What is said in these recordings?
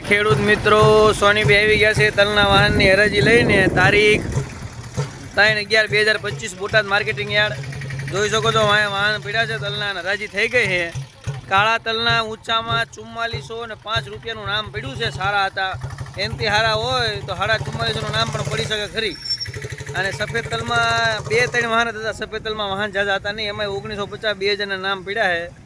ખેડૂત મિત્રો સોનીભાઈ આવી ગયા છે તલના વાહનની હરાજી લઈને. તારીખ ત્રણ અગિયાર બે હજાર પચીસ બોટાદ માર્કેટિંગ યાર્ડ. જોઈ શકો છો વાહન પીડા છે તલના હરાજી થઈ ગઈ છે. કાળા તલના ઊંચામાં ચુમ્માલીસો અને પાંચ રૂપિયાનું નામ પડ્યું છે, સારા હતા. એનથી સારા હોય તો સાડા ચુમ્માલીસોનું નામ પણ પડી શકે ખરી. અને સફેદ તલમાં બે ત્રણ વાહન હતા, સફેદ તલમાં વાહન જાજા હતા નહીં. એમાં ઓગણીસો પચાસ બે હજારના નામ પીડ્યા છે.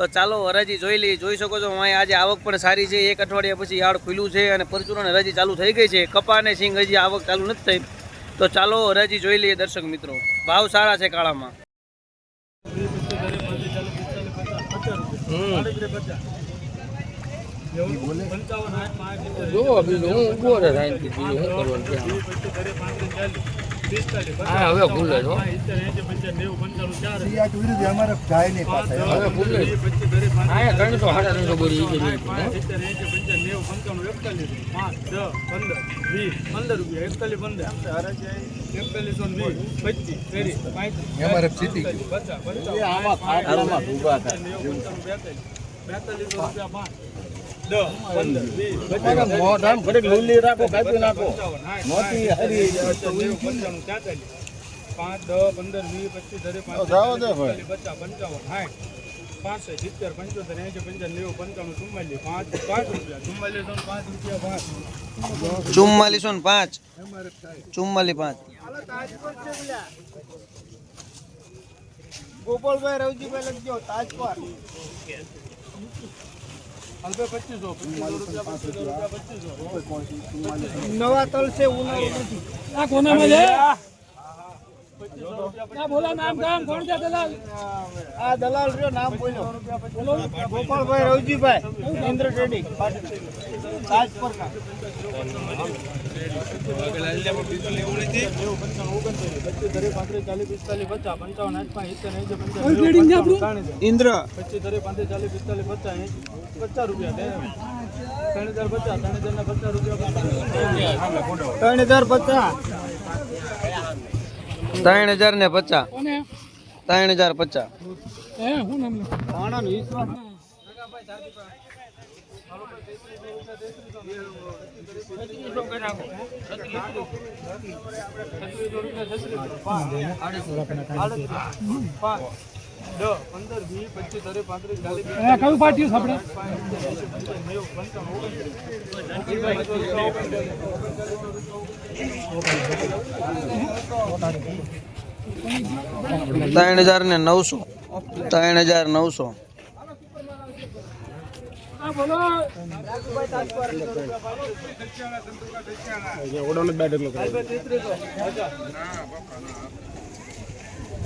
તો ચાલો હરાજી જોઈ લઈએ. જોઈ શકો છો અહીં આજે આવક પણ સારી છે. એક અઠવાડિયા પછી યાર્ડ ખુલ્લું છે અને પરચુરણ હરાજી ચાલુ થઈ ગઈ છે. કપા અને સિંગ હજી આવક ચાલુ નથી થઈ. તો ચાલો હરાજી જોઈ લઈએ દર્શક મિત્રો. ભાવ સારા છે કાળામાં. જો હું ઊભો રહે કરવાનું હા હવે ભૂલે છો અમારે જાય નહીં પાછા હવે ભૂલે હા ત્રણસો સાડા ત્રણસો બોરી ઈ જ અમારે પાંચ પંદર વીસ પચીસ ધરે પાંચ જાઓ દે ભાઈ. પચાસ પંચાવન સાઠ પાંચસો સિત્તેર પંચોતેર એંશી પંચાવન નેવું પંચાવન ચુમ્માલીસ પાંચ પાંચ રૂપિયા ચુમ્માલીસ પાંચ રૂપિયા પાંચ ચુમ્માલીસો પાંચ ચુમ્માલી પાંચ ગોપાલભાઈ રવજીભાઈ લખજો, તાજપર નવા તલ છે ઉનાળો નથી. આ કોનામાં છે? આ દલાલ રહ્યો નામ બોલ્યો. ગોપાલભાઈ રવજીભાઈ ઇન્દ્ર ટ્રેડિંગ તાજપર ઇન્દ્ર. પચીસ ધરે પાંત્રીસ ચાલીસ પિસ્તાલીસ પચાસ પચાસ રૂપિયા ત્રણ હજાર પચાસ ત્રણ હજાર પચાસ રૂપિયા. ત્રણ હજાર પચાસ. ત્રણ હજાર ને પચાસ. ત્રણ હજાર પચાસ. પંદર વીસ પચીસ પાંત્રીસ કયું પાર્ટી આપણે ત્રણ હજાર ને નવસો. ત્રણ હજાર નવસો. શેડ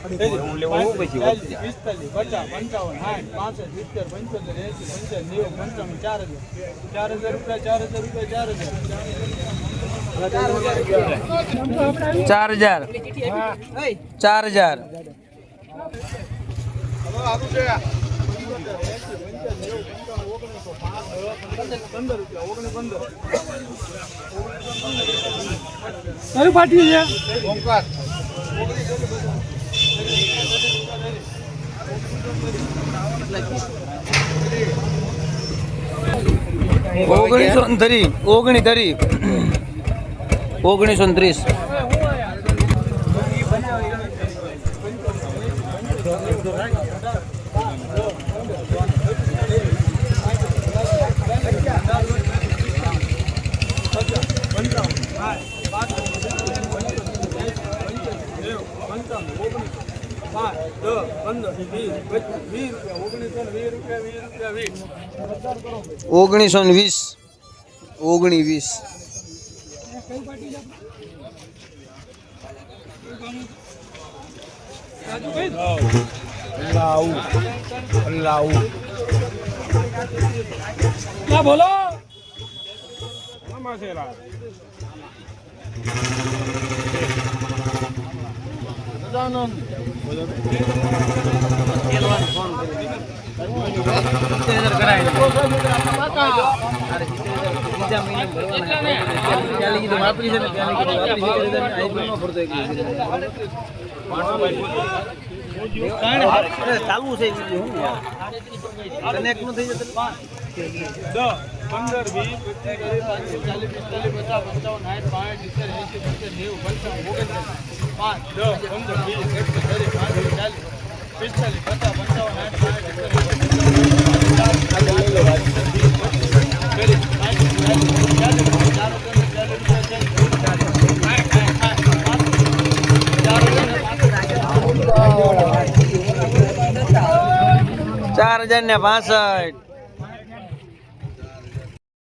નીચે નીચે યારે આવે પિસ્તાલીસ પચાસ પંચાવન સાઠ પાસઠ સિત્તેર પંચોતેર એંશી પંચાવન નેવું પંચાણું ચાર હજાર. ચાર હજાર. રૂપિયા ચાર હજાર રૂપિયા ચાર હજાર ચાર હજાર ચાર હજાર પંદર રૂપિયા ઓગણીસ પંદર કયું પાર્ટી છે? ઓગણીસો ધરી ઓગણી ધરી ઓગણીસો ત્રીસ. પાંચ દસ પંદર વીસ પચીસ વીસ રૂપિયા ઓગણીસો ને વીસ. ઓગણી વીસ. બોલો કરાય ચાલુ છે કનેક્ટનું પંદર વીસ. પચીસ પાંત્રીસ ચાલીસ પિસ્તાલીસ પચાસ પંચાવન સાઠ પાંચ સિત્તેર એંસી પંચોતેર નેવું પંચાવન ઓગણચાલીસ પાંચ દસ પંદર વીસ એકવીસ ત્રીસ પાંત્રીસ ચાલીસ પિસ્તાલીસ પચાસ પંચાવન સાઠ પાંચ ચાર હજાર ને પાસઠ.